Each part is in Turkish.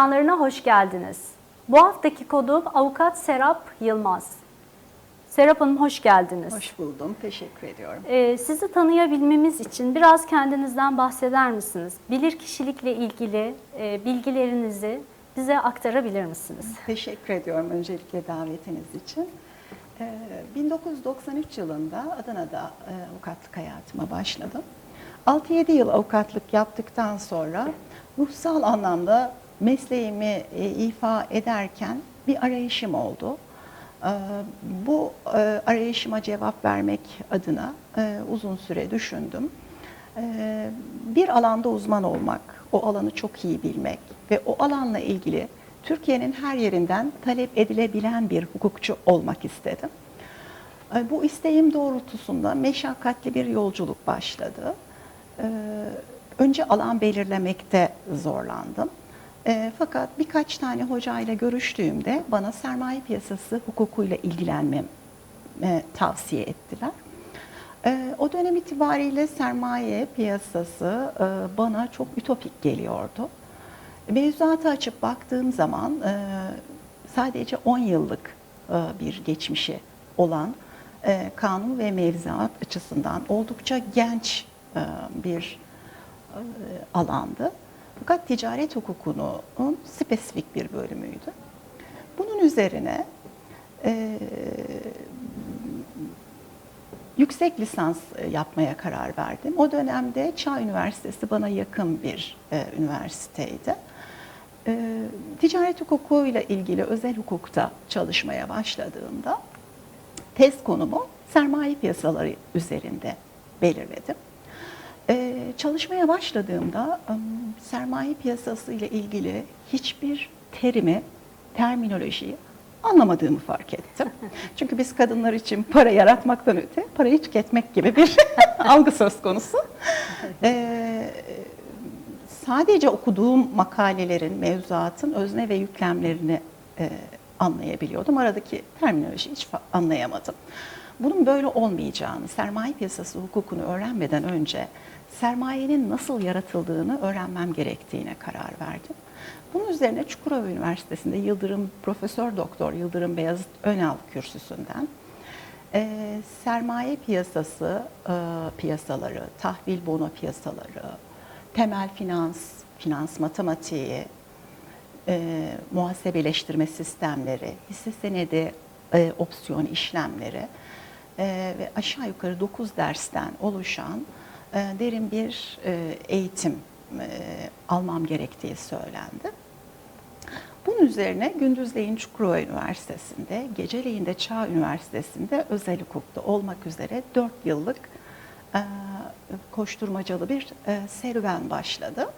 Ekranlarına hoş geldiniz. Bu haftaki konuğum avukat Serap Yılmaz. Serap Hanım hoş geldiniz. Hoş buldum. Teşekkür ediyorum. Ee, sizi tanıyabilmemiz için biraz kendinizden bahseder misiniz? Bilir kişilikle ilgili e, bilgilerinizi bize aktarabilir misiniz? Teşekkür ediyorum öncelikle davetiniz için. Ee, 1993 yılında Adana'da e, avukatlık hayatıma başladım. 6-7 yıl avukatlık yaptıktan sonra ruhsal anlamda mesleğimi e, ifa ederken bir arayışım oldu. Ee, Bu e, arayışıma cevap vermek adına e, uzun süre düşündüm. Ee, Bir alanda uzman olmak, o alanı çok iyi bilmek ve o alanla ilgili Türkiye'nin her yerinden talep edilebilen bir hukukçu olmak istedim. Ee, Bu isteğim doğrultusunda meşakkatli bir yolculuk başladı. Ee, Önce alan belirlemekte zorlandım. Ee, Fakat birkaç tane hocayla görüştüğümde bana sermaye piyasası hukukuyla ilgilenmem e, tavsiye ettiler. Ee, O dönem itibariyle sermaye piyasası e, bana çok ütopik geliyordu. Mevzuatı açıp baktığım zaman e, sadece 10 yıllık e, bir geçmişi olan e, kanun ve mevzuat açısından oldukça genç e, bir e, alandı. Fakat ticaret hukukunun spesifik bir bölümüydü. Bunun üzerine e, yüksek lisans e, yapmaya karar verdim. O dönemde Çağ Üniversitesi bana yakın bir e, üniversiteydi. E, ticaret hukukuyla ilgili özel hukukta çalışmaya başladığımda tez konumu sermaye piyasaları üzerinde belirledim. Ee, çalışmaya başladığımda ım, sermaye piyasası ile ilgili hiçbir terimi, terminolojiyi anlamadığımı fark ettim. Çünkü biz kadınlar için para yaratmaktan öte parayı tüketmek gibi bir algı söz konusu. Ee, sadece okuduğum makalelerin, mevzuatın özne ve yüklemlerini e, anlayabiliyordum. Aradaki terminolojiyi hiç anlayamadım. Bunun böyle olmayacağını, sermaye piyasası hukukunu öğrenmeden önce sermayenin nasıl yaratıldığını öğrenmem gerektiğine karar verdim. Bunun üzerine Çukurova Üniversitesi'nde Yıldırım Profesör Doktor Yıldırım Beyazıt Önal kürsüsünden e, sermaye piyasası e, piyasaları, tahvil bono piyasaları, temel finans, finans matematiği, e, muhasebeleştirme sistemleri, hisse senedi e, opsiyon işlemleri e, ve aşağı yukarı 9 dersten oluşan e, derin bir e, eğitim e, almam gerektiği söylendi. Bunun üzerine gündüzleyin Çukurova Üniversitesi'nde, geceleyin de Çağ Üniversitesi'nde özel hukukta olmak üzere 4 yıllık e, koşturmacalı bir serüven başladı.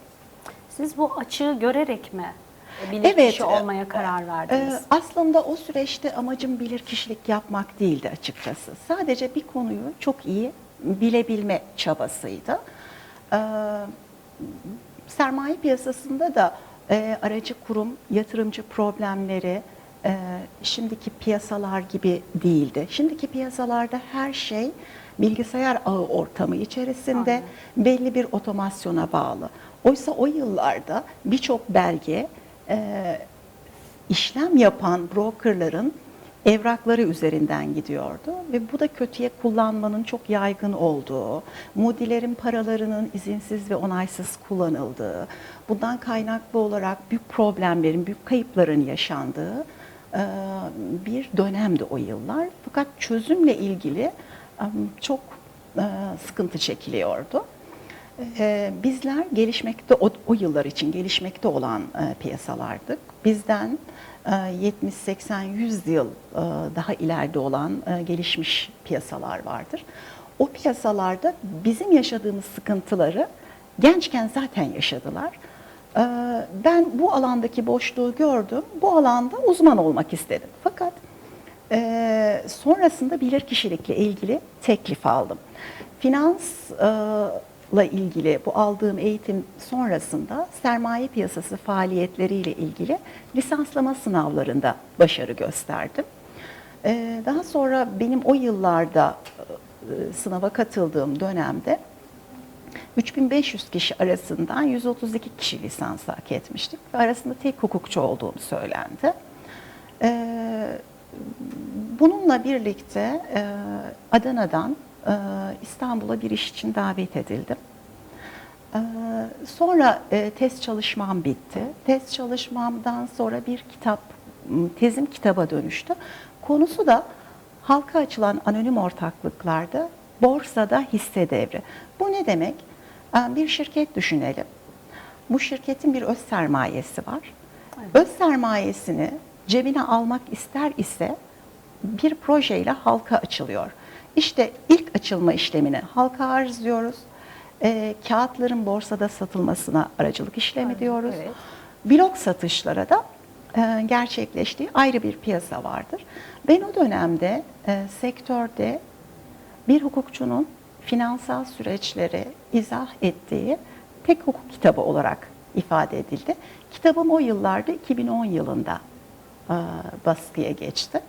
Siz bu açığı görerek mi bilir kişi olmaya karar verdiniz? e, aslında o süreçte amacım bilir kişilik yapmak değildi açıkçası. Sadece bir konuyu çok iyi bilebilme çabasıydı. E, sermaye piyasasında da e, aracı kurum, yatırımcı problemleri e, şimdiki piyasalar gibi değildi. Şimdiki piyasalarda her şey bilgisayar ağı ortamı içerisinde Aynen. belli bir otomasyona bağlı. Oysa o yıllarda birçok belge e, işlem yapan brokerların evrakları üzerinden gidiyordu ve bu da kötüye kullanmanın çok yaygın olduğu, mudilerin paralarının izinsiz ve onaysız kullanıldığı, bundan kaynaklı olarak büyük problemlerin, büyük kayıpların yaşandığı e, bir dönemdi o yıllar. Fakat çözümle ilgili e, çok e, sıkıntı çekiliyordu. Ee, bizler gelişmekte o, o yıllar için gelişmekte olan e, piyasalardık. Bizden e, 70 80 100 yıl e, daha ileride olan e, gelişmiş piyasalar vardır. O piyasalarda bizim yaşadığımız sıkıntıları gençken zaten yaşadılar. Ee, ben bu alandaki boşluğu gördüm. Bu alanda uzman olmak istedim. Fakat ee, sonrasında bilirkişilikle ilgili teklif aldım. Finansla ilgili bu aldığım eğitim sonrasında sermaye piyasası faaliyetleriyle ilgili lisanslama sınavlarında başarı gösterdim. Ee, daha sonra benim o yıllarda e, sınava katıldığım dönemde 3500 kişi arasından 132 kişi lisans hak etmiştik. Ve arasında tek hukukçu olduğum söylendi. Ee, bununla birlikte e, Adana'dan e, İstanbul'a bir iş için davet edildim. Ee, Sonra e, test çalışmam bitti. Test çalışmamdan sonra bir kitap, tezim kitaba dönüştü. Konusu da halka açılan anonim ortaklıklarda borsada hisse devri. Bu ne demek? Ee, Bir şirket düşünelim. Bu şirketin bir öz sermayesi var. Öz sermayesini cebine almak ister ise bir projeyle halka açılıyor. İşte ilk açılma işlemini halka arz diyoruz. Ee, kağıtların borsada satılmasına aracılık işlemi Aynen, diyoruz. evet. Blok satışlara da e, gerçekleştiği ayrı bir piyasa vardır. Ben o dönemde e, sektörde bir hukukçunun finansal süreçleri izah ettiği tek hukuk kitabı olarak ifade edildi. Kitabım o yıllarda 2010 yılında e, baskıya geçti.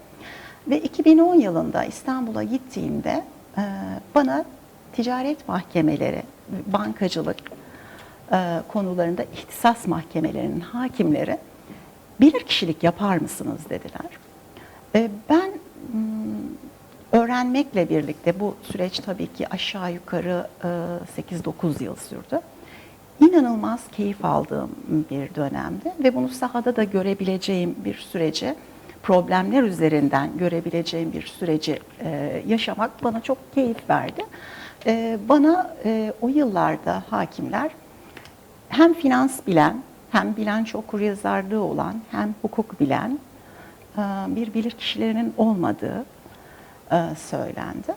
Ve 2010 yılında İstanbul'a gittiğimde bana ticaret mahkemeleri, bankacılık konularında ihtisas mahkemelerinin hakimleri bilir kişilik yapar mısınız dediler. Ben mm, öğrenmekle birlikte bu süreç tabii ki aşağı yukarı e, 8-9 yıl sürdü. İnanılmaz keyif aldığım bir dönemdi ve bunu sahada da görebileceğim bir süreci, problemler üzerinden görebileceğim bir süreci e, yaşamak bana çok keyif verdi. E, bana e, o yıllarda hakimler hem finans bilen, hem bilanço okuryazarlığı olan, hem hukuk bilen e, bir bilir kişilerinin olmadığı e, söylendi.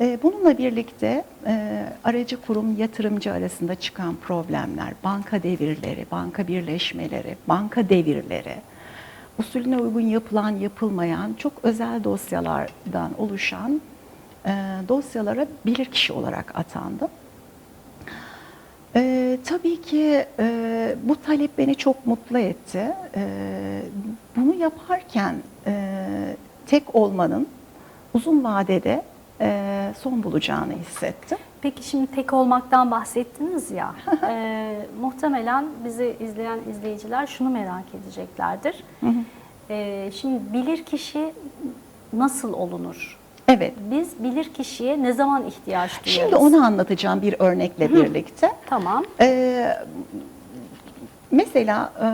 E, Bununla birlikte e, aracı kurum yatırımcı arasında çıkan problemler, banka devirleri, banka birleşmeleri, banka devirleri, usulüne uygun yapılan yapılmayan çok özel dosyalardan oluşan e, dosyalara bilirkişi olarak atandım. Ee, tabii ki e, bu talep beni çok mutlu etti. Ee, bunu yaparken e, tek olmanın uzun vadede e, son bulacağını hissettim. Peki şimdi tek olmaktan bahsettiniz ya. e, muhtemelen bizi izleyen izleyiciler şunu merak edeceklerdir. E, şimdi bilir kişi nasıl olunur? Evet. Biz bilir kişiye ne zaman ihtiyaç duyarız? Şimdi onu anlatacağım bir örnekle birlikte. Tamam. Ee, mesela e,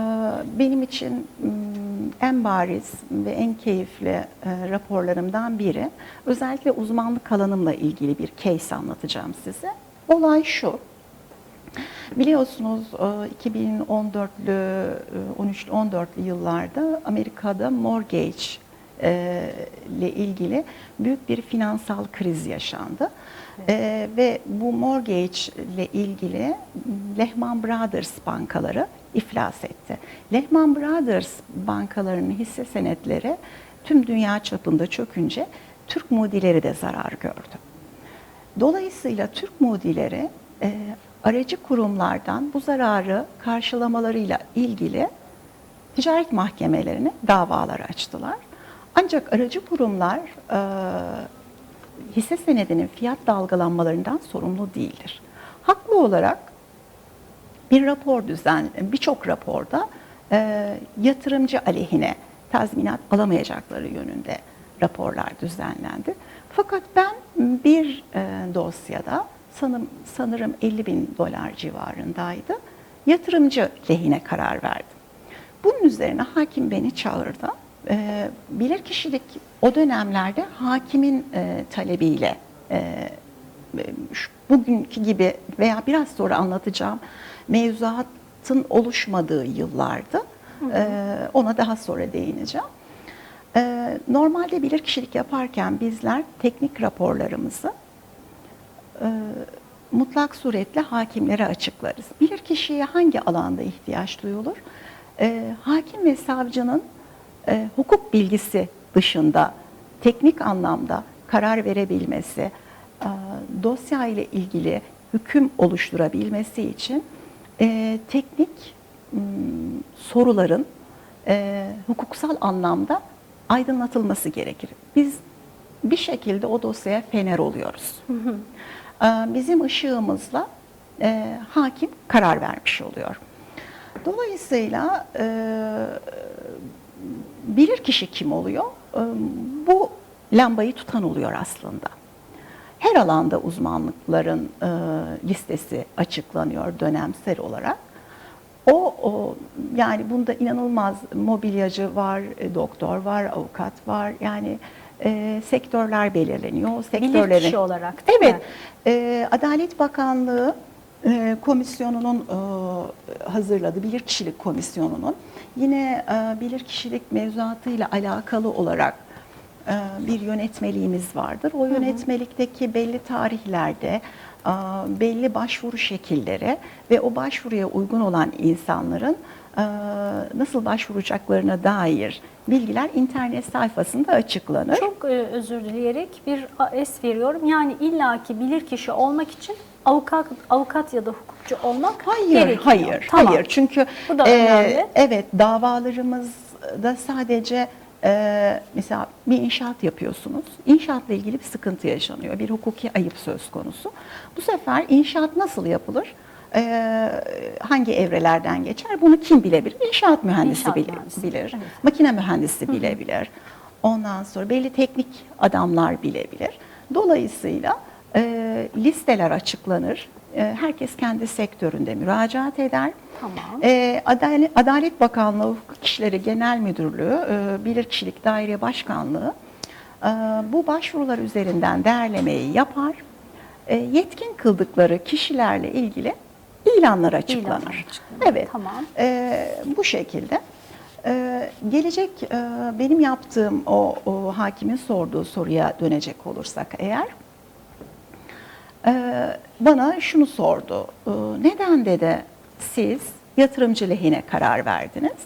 benim için en bariz ve en keyifli e, raporlarımdan biri özellikle uzmanlık alanımla ilgili bir case anlatacağım size. Olay şu. Biliyorsunuz e, 2014'lü, e, 13'lü 14'lü yıllarda Amerika'da mortgage e, ile ilgili büyük bir finansal kriz yaşandı. E, ve bu mortgage ile ilgili Lehman Brothers bankaları iflas etti. Lehman Brothers bankalarının hisse senetleri tüm dünya çapında çökünce Türk mudileri de zarar gördü. Dolayısıyla Türk mudileri e, aracı kurumlardan bu zararı karşılamalarıyla ilgili ticaret mahkemelerine davalar açtılar. Ancak aracı kurumlar e, hisse senedinin fiyat dalgalanmalarından sorumlu değildir. Haklı olarak bir rapor düzen, birçok raporda e, yatırımcı aleyhine tazminat alamayacakları yönünde raporlar düzenlendi. Fakat ben bir e, dosyada sanırım, sanırım 50 bin dolar civarındaydı. Yatırımcı lehine karar verdim. Bunun üzerine hakim beni çağırdı. E, bilirkişilik o dönemlerde hakimin e, talebiyle e, şu- bugünkü gibi veya biraz sonra anlatacağım mevzuatın oluşmadığı yıllardı. E, ona daha sonra değineceğim. E, normalde bilirkişilik yaparken bizler teknik raporlarımızı e, mutlak suretle hakimlere açıklarız. Bilirkişiye hangi alanda ihtiyaç duyulur? E, hakim ve savcının e, hukuk bilgisi dışında teknik anlamda karar verebilmesi, e, dosya ile ilgili hüküm oluşturabilmesi için e, teknik m, soruların e, hukuksal anlamda aydınlatılması gerekir. Biz bir şekilde o dosyaya fener oluyoruz. E, Bizim ışığımızla e, hakim karar vermiş oluyor. Dolayısıyla e, bilir kişi kim oluyor? E, bu lambayı tutan oluyor aslında. Her alanda uzmanlıkların e, listesi açıklanıyor dönemsel olarak. O, o yani bunda inanılmaz mobilyacı var, e, doktor var, avukat var. Yani e, sektörler belirleniyor. Sektörlerin Bilir kişi olarak değil Evet. mi? E, Adalet Bakanlığı e, komisyonunun e, hazırladığı bilirkişilik komisyonunun yine e, bilirkişilik mevzuatıyla alakalı olarak e, bir yönetmeliğimiz vardır. O yönetmelikteki belli tarihlerde e, belli başvuru şekilleri ve o başvuruya uygun olan insanların nasıl başvuracaklarına dair bilgiler internet sayfasında açıklanır. Çok özür dileyerek bir es veriyorum. Yani illaki bilir kişi olmak için avukat avukat ya da hukukçu olmak Hayır, gerekiyor. hayır, Tamam. hayır. Çünkü Bu da e, evet davalarımızda sadece e, mesela bir inşaat yapıyorsunuz. İnşaatla ilgili bir sıkıntı yaşanıyor. Bir hukuki ayıp söz konusu. Bu sefer inşaat nasıl yapılır? E, hangi evrelerden geçer? Bunu kim bilebilir? İnşaat mühendisi İnşaat bilir. mühendisi, bilir. evet. Makine mühendisi bilebilir. Ondan sonra belli teknik adamlar bilebilir. Dolayısıyla e, listeler açıklanır. E, herkes kendi sektöründe müracaat eder. Tamam. E, Adalet, Adalet Bakanlığı Hukuk İşleri Genel Müdürlüğü, e, Bilirkişilik Daire Başkanlığı e, bu başvurular üzerinden değerlemeyi yapar. E, yetkin kıldıkları kişilerle ilgili ilanlar açıklanır. açıklanır. Evet. Tamam. E, bu şekilde. E, gelecek e, benim yaptığım o, o hakimin sorduğu soruya dönecek olursak eğer bana şunu sordu. E, neden dedi siz yatırımcı lehine karar verdiniz?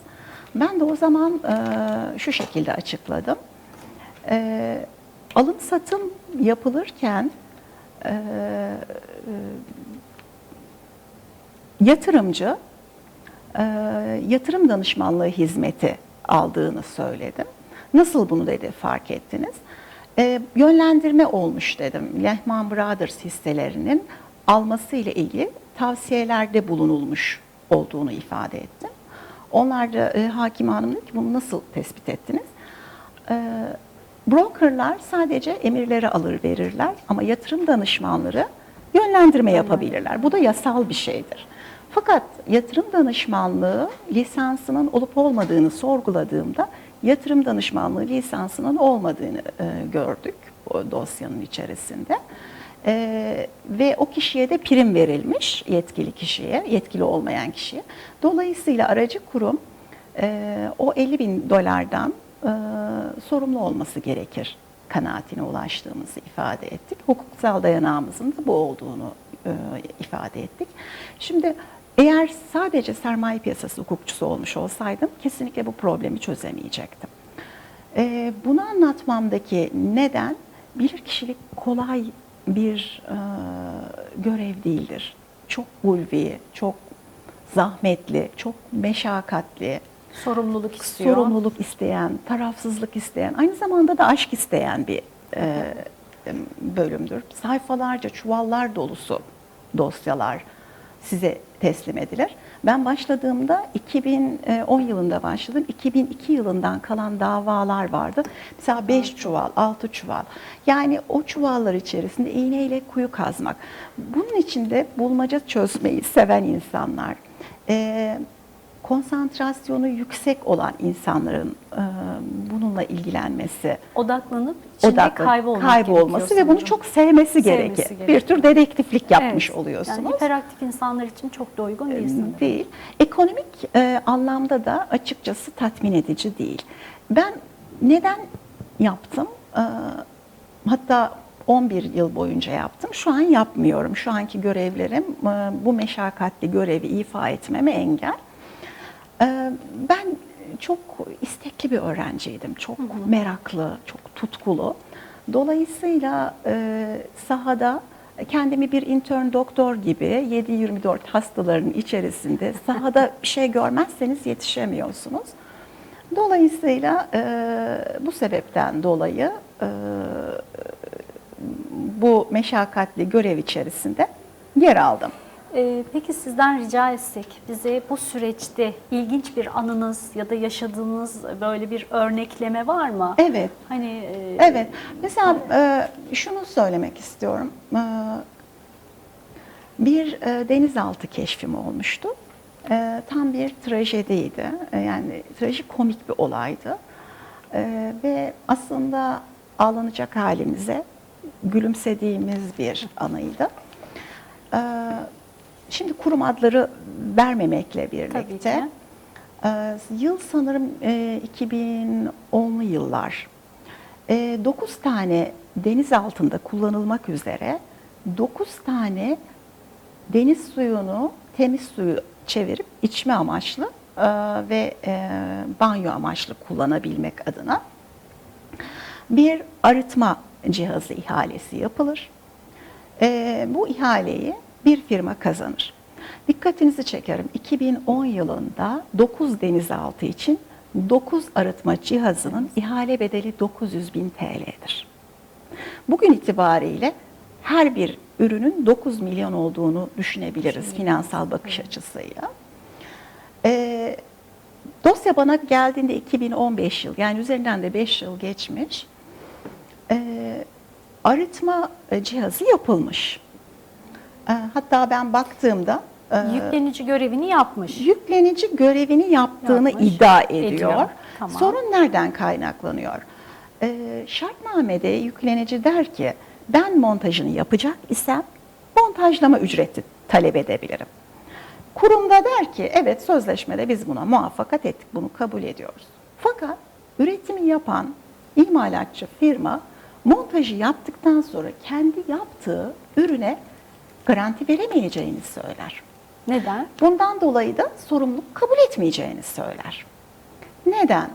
Ben de o zaman e, şu şekilde açıkladım. E, alım satım yapılırken e, e, yatırımcı yatırım danışmanlığı hizmeti aldığını söyledim. Nasıl bunu dedi fark ettiniz? E, yönlendirme olmuş dedim. Lehman Brothers hisselerinin alması ile ilgili tavsiyelerde bulunulmuş olduğunu ifade ettim. Onlar da e, hakim hanım dedi ki bunu nasıl tespit ettiniz? E, brokerlar sadece emirleri alır verirler ama yatırım danışmanları yönlendirme yapabilirler. Bu da yasal bir şeydir. Fakat yatırım danışmanlığı lisansının olup olmadığını sorguladığımda yatırım danışmanlığı lisansının olmadığını e, gördük o dosyanın içerisinde. E, ve o kişiye de prim verilmiş yetkili kişiye, yetkili olmayan kişiye. Dolayısıyla aracı kurum e, o 50 bin dolardan e, sorumlu olması gerekir kanaatine ulaştığımızı ifade ettik. Hukuksal dayanağımızın da bu olduğunu e, ifade ettik. Şimdi eğer sadece sermaye piyasası hukukçusu olmuş olsaydım kesinlikle bu problemi çözemeyecektim. E, bunu anlatmamdaki neden bilirkişilik kolay bir e, görev değildir. Çok ulvi, çok zahmetli, çok meşakkatli, Sorumluluk istiyor. sorumluluk isteyen, tarafsızlık isteyen, aynı zamanda da aşk isteyen bir e, bölümdür. Sayfalarca, çuvallar dolusu dosyalar size teslim edilir. Ben başladığımda 2010 yılında başladım. 2002 yılından kalan davalar vardı. Mesela 5 çuval, 6 çuval. Yani o çuvallar içerisinde iğneyle kuyu kazmak. Bunun içinde bulmaca çözmeyi seven insanlar, e, konsantrasyonu yüksek olan insanların e, bununla ilgilenmesi, Odaklanıp içinde kaybolmak kaybolması gerekiyor ve bunu çok sevmesi, Sevmesi gerekir. Bir gerekiyor. tür dedektiflik yapmış Evet. oluyorsunuz. Yani hiperaktif insanlar için çok da uygun değil sanırım. Değil. Ekonomik e, anlamda da açıkçası tatmin edici değil. Ben neden yaptım? E, hatta 11 yıl boyunca yaptım. Şu an yapmıyorum. Şu anki görevlerim bu meşakkatli görevi ifa etmeme engel. E, ben çok istekli bir öğrenciydim. Çok meraklı, çok tutkulu. Dolayısıyla e, sahada kendimi bir intern doktor gibi 7-24 hastaların içerisinde sahada bir şey görmezseniz yetişemiyorsunuz. Dolayısıyla e, bu sebepten dolayı e, bu meşakkatli görev içerisinde yer aldım. Ee, peki sizden rica etsek bize bu süreçte ilginç bir anınız ya da yaşadığınız böyle bir örnekleme var mı? Evet. Hani e, Evet. Mesela e, şunu söylemek istiyorum. E, bir e, denizaltı keşfim olmuştu. E, tam bir trajediydi. E, yani trajikomik bir olaydı. E, ve aslında ağlanacak halimize gülümsediğimiz bir anıydı. E, şimdi kurum adları vermemekle birlikte ee, Yıl sanırım e, 2010'lu yıllar. 9 tane deniz altında kullanılmak üzere 9 tane deniz suyunu temiz suyu çevirip içme amaçlı e, ve e, banyo amaçlı kullanabilmek adına bir arıtma cihazı ihalesi yapılır. Bu ihaleyi bir firma kazanır. Dikkatinizi çekerim. 2010 yılında 9 denizaltı için 9 arıtma cihazının ihale bedeli 900 bin TL'dir. Bugün itibariyle her bir ürünün 9 milyon olduğunu düşünebiliriz finansal bakış açısıyla. Ee, dosya bana geldiğinde 2015 yıl yani üzerinden de 5 yıl geçmiş. Ee, arıtma cihazı yapılmış. Ee, hatta ben baktığımda e, yüklenici görevini yapmış. yüklenici görevini yaptığını Yapmış, iddia ediyor. ediyor. Tamam. Sorun nereden kaynaklanıyor? Ee, şartnamede yüklenici der ki ben montajını yapacak isem montajlama ücreti talep edebilirim. Kurumda der ki evet sözleşmede biz buna muvaffakat ettik bunu kabul ediyoruz. Fakat üretimi yapan imalatçı firma montajı yaptıktan sonra kendi yaptığı ürüne garanti veremeyeceğini söyler. Neden? Bundan dolayı da sorumluluk kabul etmeyeceğini söyler. Neden?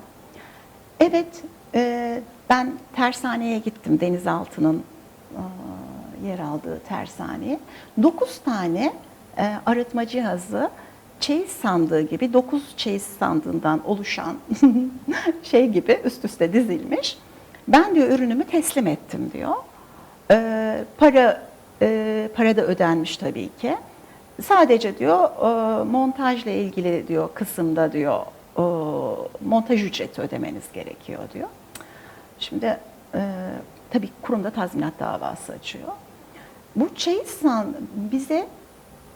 Evet, e, ben tersaneye gittim denizaltının e, yer aldığı tersaneye. 9 tane e, arıtma cihazı çeyiz sandığı gibi 9 çeyiz sandığından oluşan şey gibi üst üste dizilmiş. Ben diyor ürünümü teslim ettim diyor. E, para e, para da ödenmiş tabii ki. Sadece diyor e, montajla ilgili diyor kısımda diyor e, montaj ücreti ödemeniz gerekiyor diyor. Şimdi e, tabii kurumda tazminat davası açıyor. Bu çeyizsan bize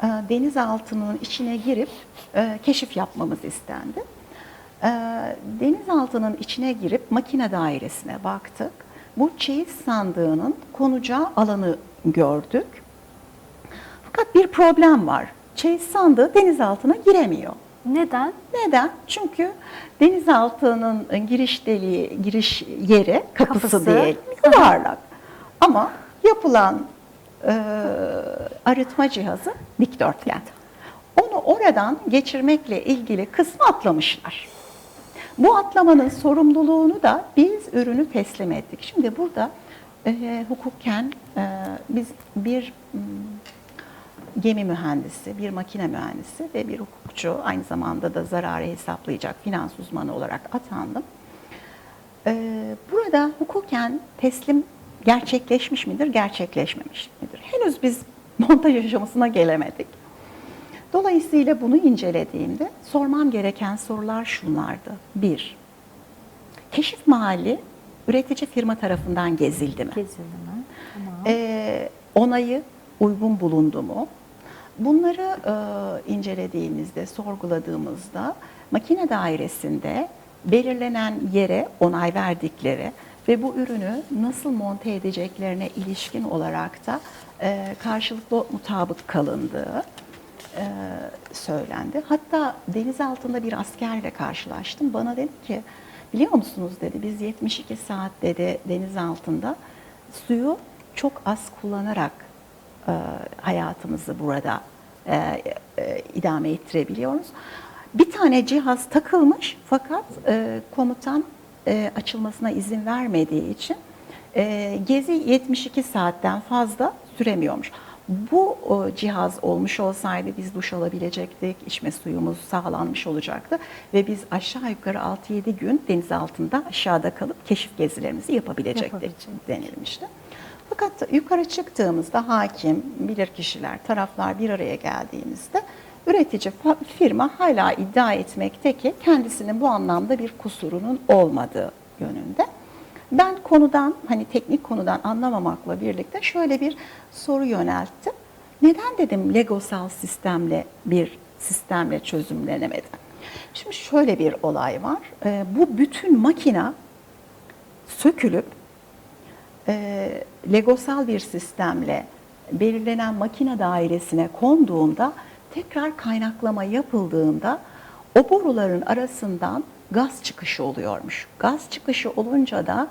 e, denizaltının içine girip e, keşif yapmamız istendi. E, denizaltının içine girip makine dairesine baktık. Bu çeyiz sandığının konacağı alanı gördük. Fakat bir problem var. Çeyiz sandığı denizaltına giremiyor. Neden? Neden? Çünkü denizaltının giriş deliği, giriş yeri, kapısı, Kapısı. değil, yuvarlak. Ama yapılan e, arıtma cihazı dikdörtgen. Onu oradan geçirmekle ilgili kısmı atlamışlar. Bu atlamanın sorumluluğunu da biz ürünü teslim ettik. Şimdi burada e, hukuken e, biz bir m, gemi mühendisi, bir makine mühendisi ve bir hukukçu, aynı zamanda da zararı hesaplayacak finans uzmanı olarak atandım. Ee, burada hukuken teslim gerçekleşmiş midir, gerçekleşmemiş midir? Henüz biz montaj aşamasına gelemedik. Dolayısıyla bunu incelediğimde sormam gereken sorular şunlardı. Bir, keşif mahalli üretici firma tarafından gezildi mi? Gezildi mi? Tamam. Ee, onayı uygun bulundu mu? Bunları e, incelediğimizde, sorguladığımızda makine dairesinde belirlenen yere onay verdikleri ve bu ürünü nasıl monte edeceklerine ilişkin olarak da e, karşılıklı mutabık kalındığı e, söylendi. Hatta deniz altında bir askerle karşılaştım. Bana dedi ki biliyor musunuz dedi biz 72 saat dedi deniz altında suyu çok az kullanarak e, hayatımızı burada e, e, idame ettirebiliyoruz. Bir tane cihaz takılmış fakat e, komutan e, açılmasına izin vermediği için e, gezi 72 saatten fazla süremiyormuş. Bu o, cihaz olmuş olsaydı biz duş alabilecektik, içme suyumuz sağlanmış olacaktı ve biz aşağı yukarı 6-7 gün deniz altında aşağıda kalıp keşif gezilerimizi yapabilecektik Yapabilecektik. denilmişti. Fakat yukarı çıktığımızda hakim, bilirkişiler, taraflar bir araya geldiğimizde üretici firma hala iddia etmekte ki kendisinin bu anlamda bir kusurunun olmadığı yönünde. Ben konudan hani teknik konudan anlamamakla birlikte şöyle bir soru yönelttim. Neden dedim Legosal sistemle bir sistemle çözümlenemedi? Şimdi şöyle bir olay var. Ee, bu bütün makina sökülüp e, legosal bir sistemle belirlenen makine dairesine konduğunda tekrar kaynaklama yapıldığında o boruların arasından gaz çıkışı oluyormuş. Gaz çıkışı olunca da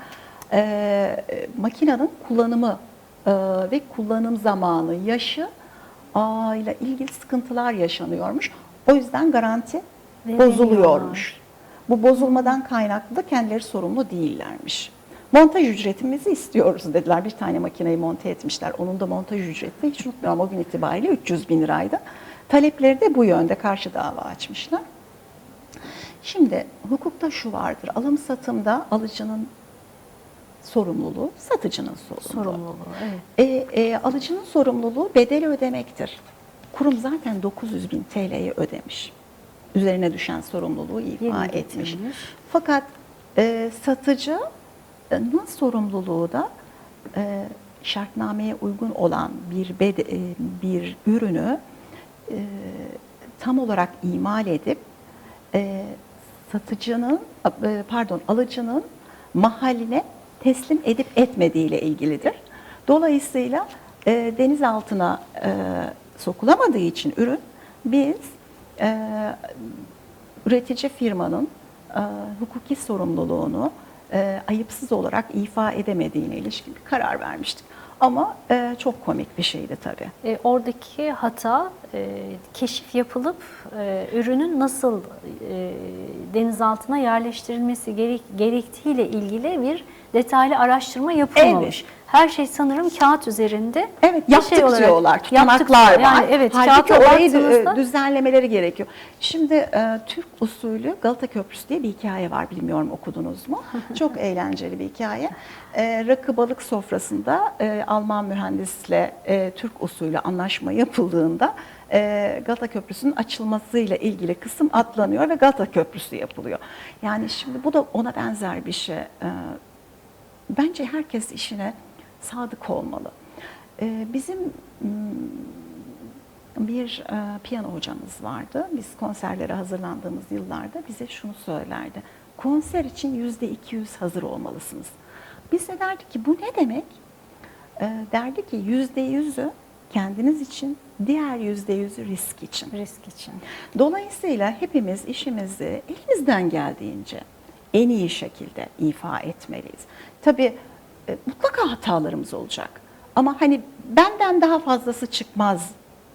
e, makinenin kullanımı e, ve kullanım zamanı, yaşı aa, ile ilgili sıkıntılar yaşanıyormuş. O yüzden garanti Veremiyorlar. bozuluyormuş. Bu bozulmadan kaynaklı da kendileri sorumlu değillermiş. Montaj ücretimizi istiyoruz dediler. Bir tane makineyi monte etmişler. Onun da montaj ücreti hiç unutmuyorum o gün itibariyle 300 bin liraydı. Talepleri de bu yönde karşı dava açmışlar. Şimdi hukukta şu vardır. Alım satımda alıcının sorumluluğu, satıcının sorumluluğu. Sorumluluğu. Evet. E, e, alıcının sorumluluğu bedel ödemektir. Kurum zaten 900 bin TL'yi ödemiş. Üzerine düşen sorumluluğu ifa etmiş. getirmiş. Fakat e, satıcının sorumluluğu da e, şartnameye uygun olan bir bede, e, bir ürünü e, tam olarak imal edip e, satıcının e, pardon alıcının mahalline teslim edip etmediği ile ilgilidir. Dolayısıyla e, deniz altına e, sokulamadığı için ürün biz e, üretici firmanın e, hukuki sorumluluğunu e, ayıpsız olarak ifa edemediğine ilişkin bir karar vermiştik. Ama e, çok komik bir şeydi tabii. E, oradaki hata e, keşif yapılıp e, ürünün nasıl e, deniz altına yerleştirilmesi gerek, gerektiğiyle ilgili bir detaylı araştırma yapılmamış. Her şey sanırım kağıt üzerinde. Evet bir yaptık şey olarak- diyorlar. Tutanaklar var. Yani evet Halbuki orayı dü- baktığınızda- düzenlemeleri gerekiyor. Şimdi e, Türk usulü Galata Köprüsü diye bir hikaye var. Bilmiyorum okudunuz mu? Çok eğlenceli bir hikaye. E, rakı balık sofrasında e, Alman mühendisle e, Türk usulü anlaşma yapıldığında e, Galata Köprüsü'nün açılmasıyla ilgili kısım atlanıyor ve Galata Köprüsü yapılıyor. Yani şimdi bu da ona benzer bir şey. E, bence herkes işine sadık olmalı. Ee, Bizim mm, bir e, piyano hocamız vardı. Biz konserlere hazırlandığımız yıllarda bize şunu söylerdi. Konser için yüzde 200 hazır olmalısınız. Biz de derdik ki bu ne demek? Ee, Derdi ki yüzde yüzü kendiniz için, diğer yüzde yüzü risk için. risk için. Dolayısıyla hepimiz işimizi elimizden geldiğince en iyi şekilde ifa etmeliyiz. Tabii e, mutlaka hatalarımız olacak. Ama hani benden daha fazlası çıkmaz,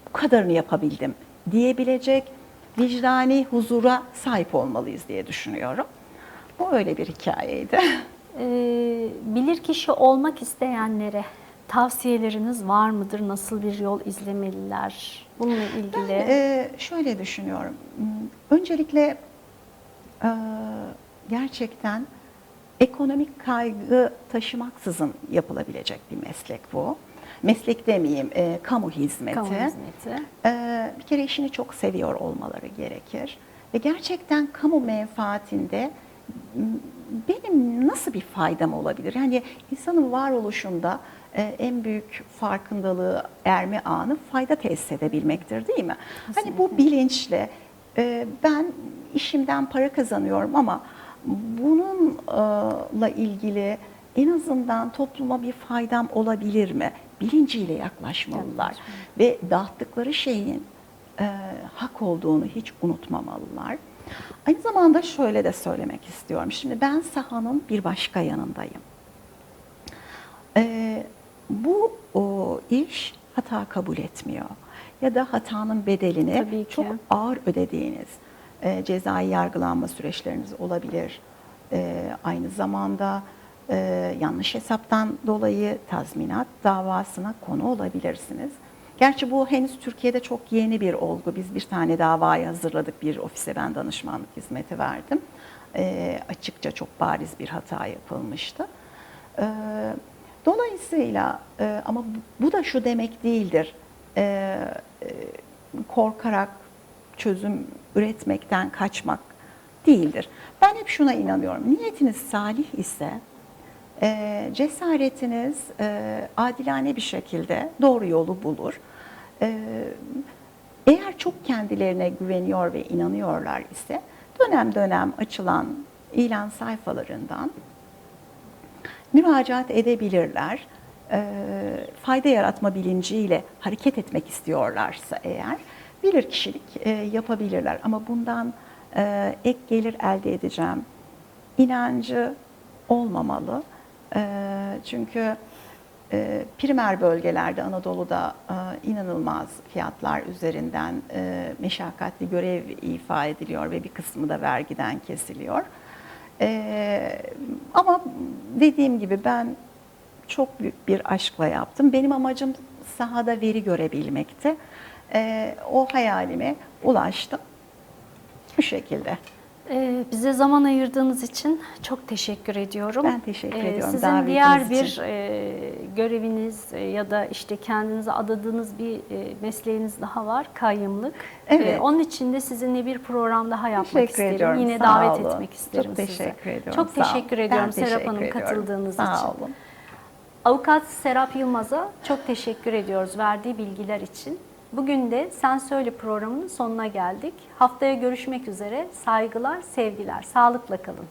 bu kadarını yapabildim diyebilecek vicdani huzura sahip olmalıyız diye düşünüyorum. Bu öyle bir hikayeydi. E, bilir kişi olmak isteyenlere tavsiyeleriniz var mıdır? Nasıl bir yol izlemeliler? Bununla ilgili. Ee, şöyle düşünüyorum. Öncelikle e, gerçekten ekonomik kaygı taşımaksızın yapılabilecek bir meslek bu. Meslek demeyeyim, e, kamu hizmeti. Kamu hizmeti. Ee, bir kere işini çok seviyor olmaları gerekir. Ve gerçekten kamu menfaatinde benim nasıl bir faydam olabilir? Yani insanın varoluşunda e, en büyük farkındalığı erme anı fayda tesis edebilmektir değil mi? Hani bu bilinçle e, ben işimden para kazanıyorum ama bununla ilgili en azından topluma bir faydam olabilir mi? Bilinciyle yaklaşmalılar ve dağıttıkları şeyin e, hak olduğunu hiç unutmamalılar. Aynı zamanda şöyle de söylemek istiyorum. Şimdi ben sahanın bir başka yanındayım. E, bu o, iş hata kabul etmiyor. Ya da hatanın bedelini çok ağır ödediğiniz e, cezai yargılanma süreçleriniz olabilir. E, aynı zamanda e, yanlış hesaptan dolayı tazminat davasına konu olabilirsiniz. Gerçi bu henüz Türkiye'de çok yeni bir olgu. Biz bir tane davayı hazırladık. Bir ofise ben danışmanlık hizmeti verdim. E, açıkça çok bariz bir hata yapılmıştı. E, Dolayısıyla e, ama bu- da şu demek değildir. E, e, korkarak çözüm üretmekten kaçmak değildir. Ben hep şuna inanıyorum. Niyetiniz salih ise e, cesaretiniz e, adilane bir şekilde doğru yolu bulur. E, eğer çok kendilerine güveniyor ve inanıyorlar ise dönem dönem açılan ilan sayfalarından müracaat edebilirler. E, fayda yaratma bilinciyle hareket etmek istiyorlarsa eğer bilir kişilik e, yapabilirler. Ama bundan e, ek gelir elde edeceğim inancı olmamalı. E, çünkü e, primer bölgelerde Anadolu'da e, inanılmaz fiyatlar üzerinden e, meşakkatli görev ifa ediliyor ve bir kısmı da vergiden kesiliyor. E, ama dediğim gibi ben çok büyük bir aşkla yaptım. Benim amacım sahada veri görebilmekti. E, o hayalime ulaştım. Bu şekilde. Ee, bize zaman ayırdığınız için çok teşekkür ediyorum. Ben teşekkür Ee, ediyorum Sizin diğer bir için. e, göreviniz e, ya da işte kendinize adadığınız bir e, mesleğiniz daha var, kayyımlık. Evet. Ee, onun için de sizinle bir program daha yapmak Teşekkür isterim. ediyorum, Yine sağ davet olun. etmek isterim Çok sizi. teşekkür ediyorum, Çok sağ teşekkür ediyorum Serap teşekkür Hanım ediyorum. katıldığınız Sağ için. olun. Avukat Serap Yılmaz'a çok teşekkür ediyoruz verdiği bilgiler için. Bugün de Sen Söyle programının sonuna geldik. Haftaya görüşmek üzere. Saygılar, sevgiler. Sağlıkla kalın.